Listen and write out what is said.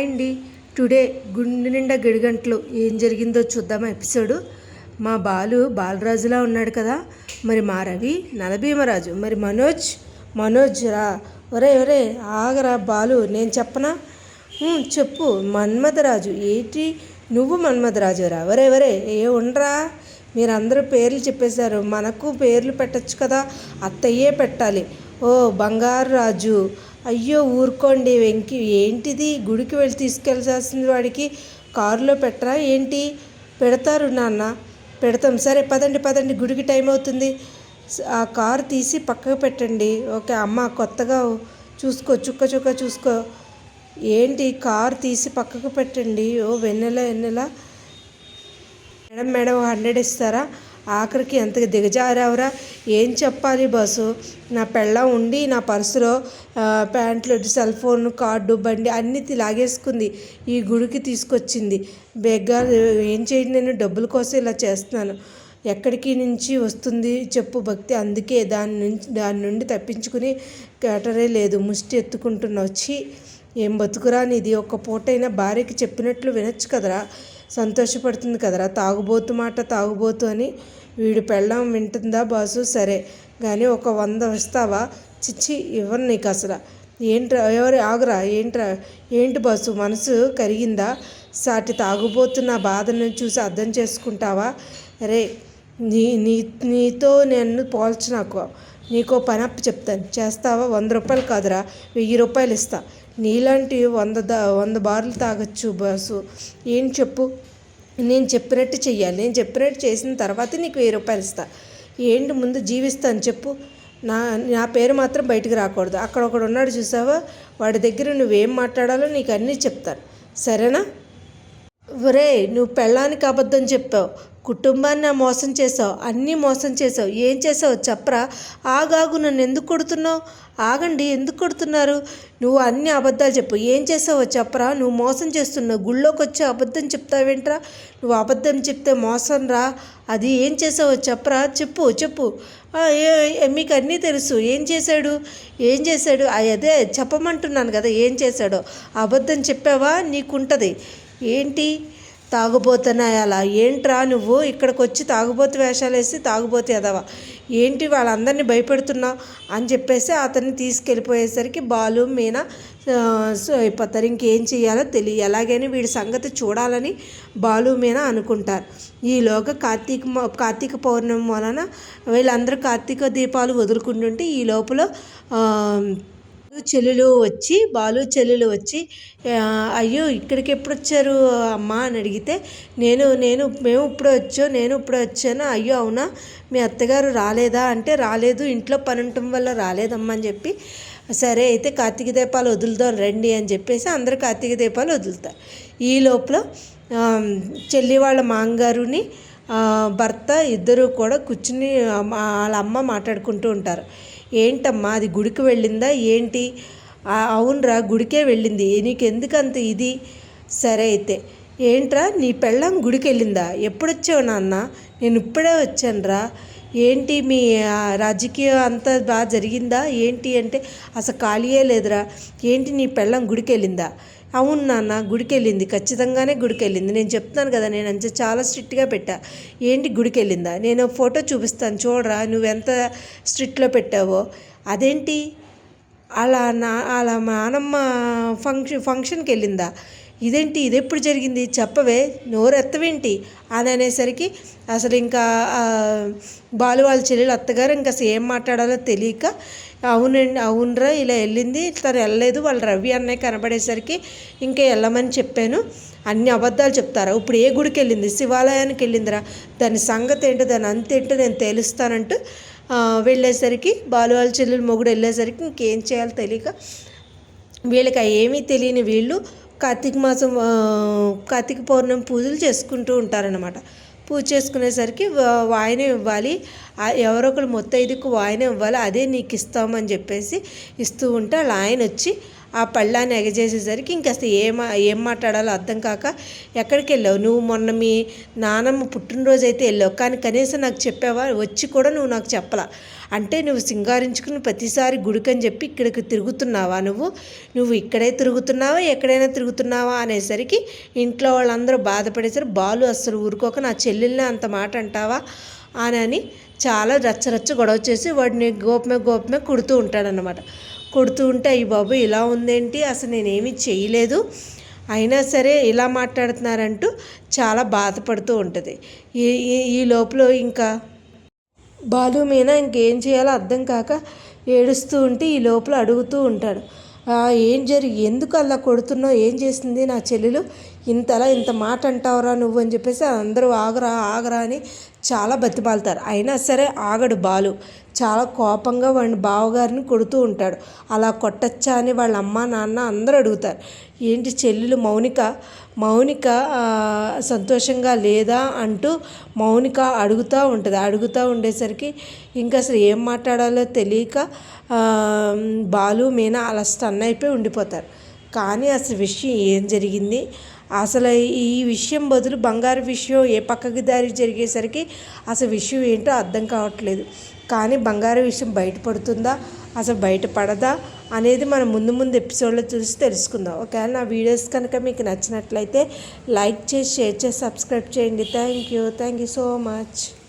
Hi అండి today గుండె నిండా గడిగంటలు ఏం జరిగిందో చూద్దాం ఎపిసోడు. మా బాలు బాలరాజులా ఉన్నాడు కదా. మరి మా రవి నలభీమరాజు మరి మనోజ్? మనోజ్ రా. ఒరే ఒరే ఆగరా బాలు నేను చెప్పనా? చెప్పు. మన్మథరాజు ఏంటి? నువ్వు మన్మథరాజు రా ఒరే ఒరే ఏ ఉండరా? మీరందరూ పేర్లు చెప్పేశారు. మనకు పేర్లు పెట్టచ్చు కదా. అత్తయ్యే పెట్టాలి. ఓ బంగారు రాజు. అయ్యో ఊరుకోండి వెంకి. ఏంటిది? గుడికి వెళ్ళి తీసుకెళ్ళాల్సింది వాడికి? కారులో పెట్టరా ఏంటి? పెడతారు నాన్న. పెడతాం. సరే పదండి పదండి. గుడికి టైం అవుతుంది. ఆ కారు తీసి పక్కకు పెట్టండి. ఓకే అమ్మ కొత్తగా చూసుకో చుక్క చుక్క చూసుకో. ఏంటి? కారు తీసి పక్కకు పెట్టండి. ఓ వెన్నెల వెన్నెల. మేడం మేడం హండ్రెడ్ ఇస్తారా? ఆఖరికి ఎంత దిగజారావురా? ఏం చెప్పాలి బస్సు? నా పెళ్ళ ఉండి నా పర్సులో ప్యాంట్లు సెల్ ఫోన్ కార్డు బండి అన్నీ లాగేసుకుంది. ఈ గుడికి తీసుకొచ్చింది. బెగ్గా ఏం చేయండి నేను? డబ్బుల కోసం ఇలా చేస్తున్నాను. ఎక్కడికి నుంచి వస్తుంది చెప్పు భక్తి. అందుకే దాని నుంచి దాని నుండి తప్పించుకుని కేటరే లేదు. ముష్టి ఎత్తుకుంటున్న వచ్చి ఏం బతుకురా నీది? ఒక్క పూటైనా భార్యకి చెప్పినట్లు వినొచ్చు కదరా? సంతోషపడుతుంది కదరా? తాగుబోతు మాట తాగుబోతు అని వీడు పెళ్ళం వింటుందా బాసు? సరే. కానీ ఒక వంద వస్తావా? చిచ్చి ఇవ్వను నీకు అసలు. ఏంట్రా? ఎవరు? ఆగురా. ఏంట్రా? ఏంటి బాసు? మనసు కరిగిందా? సాటి తాగుబోతున్న బాధను చూసి అర్థం చేసుకుంటావా? రే నీ నీ నీతో నన్ను పోల్చినాకు నీకో పని అప్పు చెప్తాను. చేస్తావా? వంద రూపాయలు కాదురా. వెయ్యి రూపాయలు ఇస్తా. నీలాంటి వంద దా వంద బార్లు తాగొచ్చు బాసు. ఏం చెప్పు? నేను చెప్పినట్టు చెయ్యాలి. నేను చెప్పినట్టు చేసిన తర్వాత నీకు వెయ్యి రూపాయలు ఇస్తా. ఏంటి ముందు జీవిస్తాను చెప్పు. నా నా పేరు మాత్రం బయటకు రాకూడదు. అక్కడ ఒకడు ఉన్నాడు చూసావా? వాడి దగ్గర నువ్వేం మాట్లాడాలో నీకు అన్నీ చెప్తాను. సరేనా? ఒరే నువ్వు పెళ్ళానికి అబద్ధం చెప్పావు. కుటుంబాన్ని మోసం చేసావు అన్నీ మోసం చేసావు ఏం చేసావు చెప్పరా ఆగాగు నన్ను ఎందుకు కొడుతున్నావు? ఆగండి ఎందుకు కొడుతున్నారు? నువ్వు అన్ని అబద్ధాలు చెప్పు. ఏం చేసావో చెప్పరా నువ్వు మోసం చేస్తున్నావు గుళ్ళోకి వచ్చి అబద్ధం చెప్తావేంట్రా? నువ్వు అబద్ధం చెప్తే మోసం రా. అది ఏం చేసావో చెప్పరా చెప్పు చెప్పు. మీకు అన్నీ తెలుసు. ఏం చేశాడు? ఏం చేశాడు? అదే చెప్పమంటున్నాను కదా ఏం చేశాడో. అబద్ధం చెప్పావా? నీకుంటుంది. ఏంటి? తాగుబోతున్నాయి అలా. ఏంట్రా నువ్వు? ఇక్కడికి వచ్చి తాగుబోతు వేషాలు వేసి తాగుబోతు ఎదవా? ఏంటి వాళ్ళందరినీ భయపెడుతున్నావు అని చెప్పేసి అతన్ని తీసుకెళ్ళిపోయేసరికి బాలు మీన అయిపోతారు ఇంకేం చేయాలో తెలియ ఎలాగైనా వీడి సంగతి చూడాలని బాలు మీద అనుకుంటారు. ఈలోగా కార్తీక మ- కార్తీక పౌర్ణమి వలన వీళ్ళందరూ కార్తీక దీపాలు వదులుకుంటుంటే ఈ లోపల చెల్లెలు వచ్చి బాలు చెల్లెలు వచ్చి అయ్యో ఇక్కడికి ఎప్పుడు వచ్చారు అమ్మా అని అడిగితే నేను నేను మేము ఇప్పుడే వచ్చాం నేను ఇప్పుడే వచ్చాను. అయ్యో అవునా? మీ అత్తగారు రాలేదా? అంటే రాలేదు ఇంట్లో పని ఉండటం వల్ల రాలేదమ్మా అని చెప్పి సరే అయితే కార్తీక దీపాలు వదులుదాం రండి అని చెప్పేసి అందరూ కార్తీక దీపాలు వదులుతారు. ఈ లోపల చెల్లి వాళ్ళ మాంగారుని భర్త ఇద్దరు కూడా కూర్చుని వాళ్ళ అమ్మ మాట్లాడుకుంటూ ఉంటారు. ఏంటమ్మా అది గుడికి వెళ్ళిందా? ఏంటి? అవునరా గుడికే వెళ్ళింది. నీకెందుకు అంత ఇది? సరే అయితే. ఏంట్రా నీ పెళ్ళం గుడికి వెళ్ళిందా? ఎప్పుడొచ్చావు నాన్న? నేను ఇప్పుడే వచ్చానురా. ఏంటి మీ రాజకీయం అంతా బాగా జరిగిందా? ఏంటి అంటే అసలు ఖాళీయే లేదురా. ఏంటి నీ పెళ్ళం గుడికి వెళ్ళిందా? అవును నాన్న గుడికి వెళ్ళింది ఖచ్చితంగానే గుడికి వెళ్ళింది నేను చెప్తాను కదా నేను అంత చాలా స్ట్రిక్ట్గా పెట్టా. ఏంటి గుడికి వెళ్ళిందా నేను ఫోటో చూపిస్తాను చూడరా? నువ్వెంత స్ట్రిక్ట్లో పెట్టావో? అదేంటి? అలా నా అలా మా నానమ్మ ఫంక్షన్ ఫంక్షన్కి వెళ్ళిందా ఇదేంటి ఇది ఎప్పుడు జరిగింది? చెప్పవే నోరు ఎత్తవేంటి అని అనేసరికి అసలు ఇంకా బాలు వాళ్ళ చెల్లెలు అత్తగారు ఇంకా అసలు ఏం మాట్లాడాలో తెలియక అవునండి అవునరా ఇలా వెళ్ళింది తను వెళ్ళలేదు వాళ్ళ రవి అన్నయ్య కనబడేసరికి ఇంకా వెళ్ళమని చెప్పాను. అన్ని అబద్ధాలు చెప్తారా? ఇప్పుడు ఏ గుడికి వెళ్ళింది? శివాలయానికి వెళ్ళిందిరా. దాని సంగతి ఏంటో దాని అంతేంటో నేను తెలుస్తానంటూ వెళ్ళేసరికి బాలు వాళ్ళ చెల్లెలు మొగుడు వెళ్ళేసరికి ఇంకేం చేయాలో తెలియక వీళ్ళకి ఏమీ తెలియని వీళ్ళు కార్తీక మాసం కార్తీక పౌర్ణమి పూజలు చేసుకుంటూ ఉంటారనమాట పూజ చేసుకునేసరికి వా- ఇవ్వాలి. ఆ ఎవరో ఒకరు మొత్తైదుకు వాయనం ఇవ్వాలి. అదే నీకు ఇస్తామని చెప్పేసి ఇస్తూ ఉంటే అలా ఆయన వచ్చి ఆ పళ్ళాన్ని ఎగజేసేసరికి ఇంకా అసలు ఏం ఏం మాట్లాడాలో అర్థం కాక ఎక్కడికి వెళ్ళావు? నువ్వు మొన్న మీ నానమ్మ పుట్టినరోజు అయితే వెళ్ళావు. కానీ కనీసం నాకు చెప్పావా? వచ్చి కూడా నువ్వు నాకు చెప్పలా. అంటే నువ్వు సింగారించుకుని ప్రతిసారి గుడికని చెప్పి ఇక్కడికి తిరుగుతున్నావా నువ్వు? నువ్వు ఇక్కడే తిరుగుతున్నావా? ఎక్కడైనా తిరుగుతున్నావా? అనేసరికి ఇంట్లో వాళ్ళందరూ బాధపడేసరికి బాలు అస్సలు ఊరుకోక నా చెల్లెల్ని అంత మాట అంటావా? అని అని చాలా రచ్చరచ్చ గొడవ చేసి వాడిని గోపమే గోపమే కుడుతూ ఉంటాడనమాట కుడుతూ ఉంటే అయ్యి బాబు ఇలా ఉందేంటి? అసలు నేనేమి చేయలేదు. అయినా సరే ఇలా మాట్లాడుతున్నారంటూ చాలా బాధపడుతూ ఉంటుంది. ఈ ఈ- లోపల ఇంకా బాలు మీద ఇంకేం చేయాలో అర్థం కాక ఏడుస్తూ ఉంటే ఈ లోపల అడుగుతూ ఉంటాడు. ఏం జరిగి ఎందుకు అలా కొడుతున్నావు? ఏం చేసింది నా చెల్లెలు? ఇంతలా ఇంత మాట అంటావురా నువ్వు అని చెప్పేసి అందరూ ఆగరా ఆగరా అని చాలా బతిమాలుతారు. అయినా సరే ఆగడు బాలు. చాలా కోపంగా వాడిని బావగారిని కొడుతూ ఉంటాడు. అలా కొట్టచ్చా అని వాళ్ళ అమ్మ నాన్న అందరూ అడుగుతారు. ఏంటి చెల్లెలు మౌనిక? మౌనిక సంతోషంగా లేదా అంటూ మౌనిక అడుగుతూ ఉంటుంది. అడుగుతూ ఉండేసరికి ఇంకా అసలు ఏం మాట్లాడాలో తెలియక బాలు మీనా అలా స్టన్ అయిపోయి ఉండిపోతారు. కానీ అసలు విషయం ఏం జరిగింది? అసలు ఈ విషయం బదులు బంగారు విషయం ఏ పక్కకి దారి జరిగేసరికి అసలు విషయం ఏంటో అర్థం కావట్లేదు. కానీ బంగారు విషయం బయటపడుతుందా? అసలు బయటపడదా? అనేది మనం ముందు ముందు ఎపిసోడ్లో చూసి తెలుసుకుందాం. ఒకవేళ నా వీడియోస్ కనుక మీకు నచ్చినట్లయితే లైక్ చేసి షేర్ చేసి సబ్స్క్రైబ్ చేయండి. Thank you. Thank you so much.